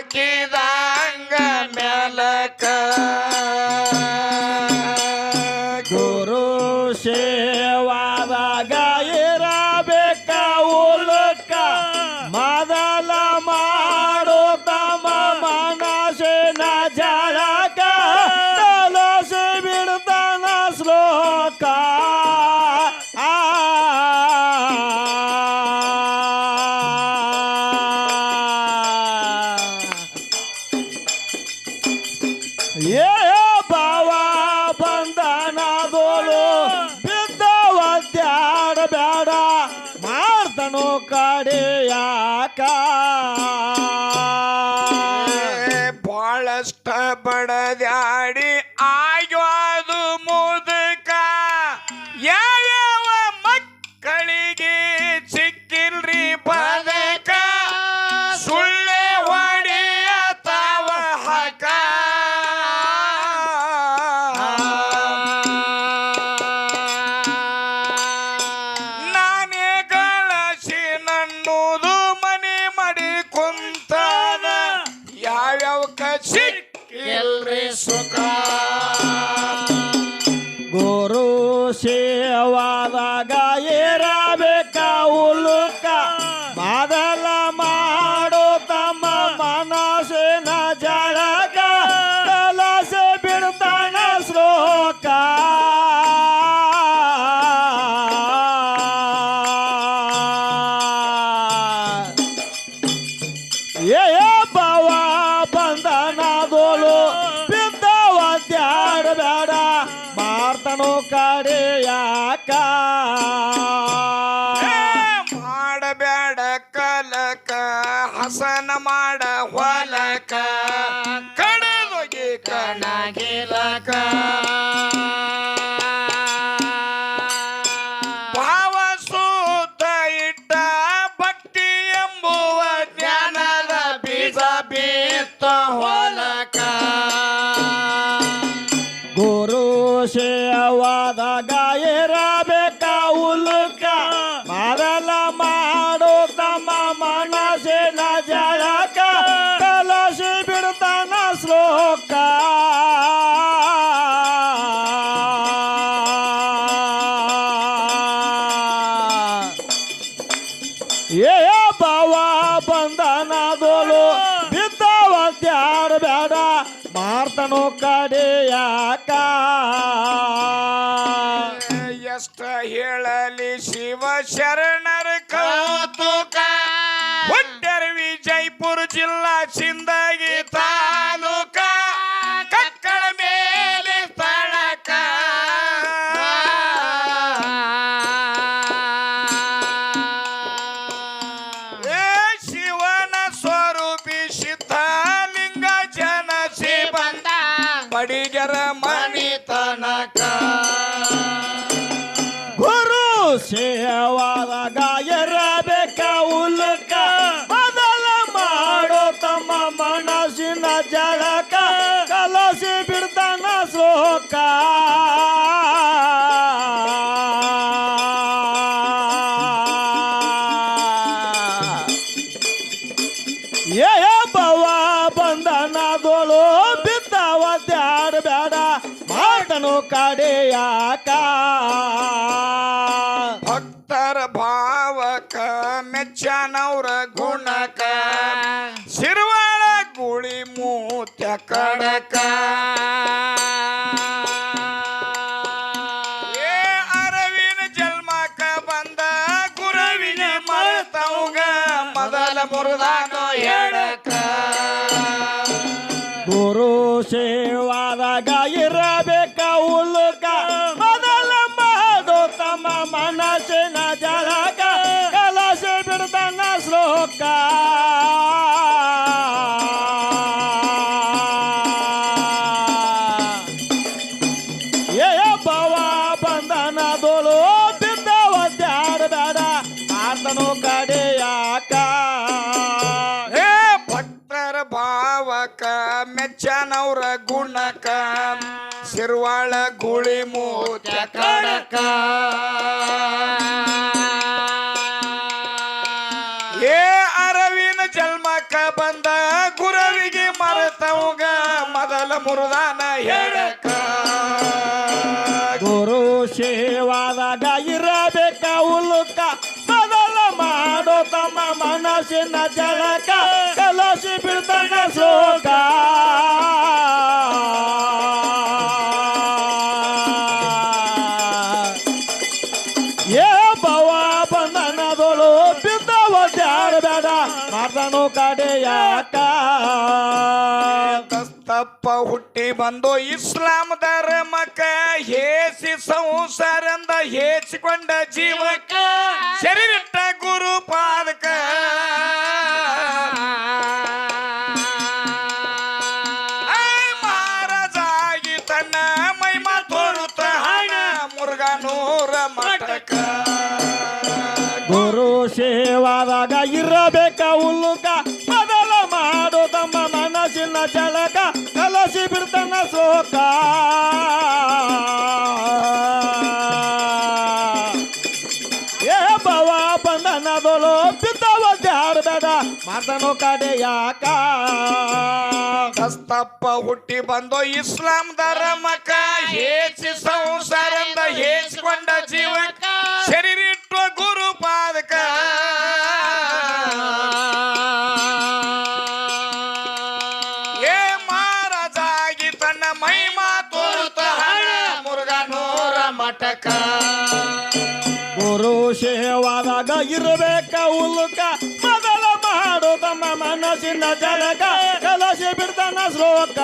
queda ಬೇಡ ಸುಖ ಗುರು ಸೇವಾದಾಗ ಇರಬೇಕ ಉಲುಕ. ಮೊದಲ ಮಾಡು ತಮ್ಮ ಮನಸ್ಸಿನ ಜಳಗ ಕಲಸೆ ಬಿಡ್ತಾನ ಶ್ಲೋಕ. ಏ ಬಂದನದೋಳು ಬಿದ್ದವ ತ್ಯಾಡ ಬೇಡ ಮಾಡ್ತನು ಕಡೆಯಾಕ ಮಾಡಬೇಡ ಕಲಕ ಹಸನ ಮಾಡ ಹೊಲಕ. ಕಡದೊಗಿ ಕಣಗಿಲಕ. ಏ ಬಾವ ಬಂದನದೋಳು ಬಿದ್ದವ ತ್ಯಾಡ ಬೇಡ ಮಾಡ್ತನು ಕಡೆಯಾಕ. ಎಷ್ಟ ಹೇಳಲಿ ಶಿವ ಶರಣರ ಕೌತುಕ ಹುಟ್ಟರ್ ವಿಜಯಪುರ ಜಿಲ್ಲಾ ಸಿಂದಗಿ ಕಡೆಯಾಕ ಭಕ್ತರ ಭಾವಕ ಮೆಚ್ಚನವ್ರ ಗುಣಕ ಶಿರ್ವಳ ಗುಳಿ ಮೂತ್ಯ ಕಡಕ. ಏ ಅರವಿನ ಜನ್ಮಕ ಬಂದ ಗುರುವಿನ ಮರ್ತೌಗ ಮೊದಲ ಮುರಿದಾನೋ ಎಡಕ. ಗುರು ಸೇವಾದಾಗ ಇರಬೇಕ. ಭಕ್ತರ ಮೆಚ್ಚನವರ ಗುಣಕ ಶಿರ್ವಾಳ ಗುಳಿ ಮೂತ ಕಡಕ. ಏ ಅರವಿನ ಜನ್ಮಕ ಬಂದ ಗುರವಿಗೆ ತೌಗ ಮೊದಲ ಮುರುದಾನ ಹೇಳಕ. ಗುರು ಸೇವಾದಾಗ ಮನಸ್ಸಿನ ಜಲಕ, ಕಲಸಿ ಬಿಡ್ತಾನ ಶೋಕ. ಏ ಬವ ಬಂಧನದೊಳು, ಬಿದ್ದವ ಜಾಡಬೇಡ ಮಾಡ್ತಾನು ಕಡೆಯಾಕ ತಪ್ಪ ಹುಟ್ಟಿ ಬಂದು ಇಸ್ಲಾಂ ಧರ್ಮಕ್ಕ ಹೇಸಿ ಸಂಸಾರಂದ ಹೇಸಿಕೊಂಡ ಜೀವಕ್ಕ ಶರೀರಿಟ್ಟ ಗುರು ಪಾದಕ. ಮುರುಘನೂರ ಮಠಕ ಗುರು ಸೇವಾದಾಗ ಇರಬೇಕ ಉಲ್ಲುಕ. ಮೊದಲ ಮಾಡು ತಮ್ಮ ಮನಸ್ಸಿನ ಚಳಕ. ಕಲಸಿ ಬಿಡ್ತನ ಸೋಕ ಏ ಬಿದ್ದವ ಜಾಡಬೇಡ ಮಾತನು ಕಡೆ ಯಾಕ ಹುಟ್ಟಿ ಬಂದೋ ಇಸ್ಲಾಂ ಧರ್ಮಕ್ಕ ಹೇಸಿ ಸಂಸಾರಂದ ಹೇಸಿಕೊಂಡ ಜೀವಕ. ಶರೀರಿಟ್ಟು ಗುರು ಪಾದಕ. ಏ ಮಹಾರಾಜಾಗಿ ತನ್ನ ಮಹಿಮಾ ತೋರುತ್ತ ಮುರುಘನೂರ ಮಠಕ. ಗುರು ಸೇವಾದಾಗ ಇರಬೇಕ ಮೊದಲ ಮಾಡು ತಮ್ಮ ಮನಸ್ಸಿನ ಜಲಕ ಕಲಸಿ ಬಿಡ್ತಾನ ಶ್ಲೋಕ.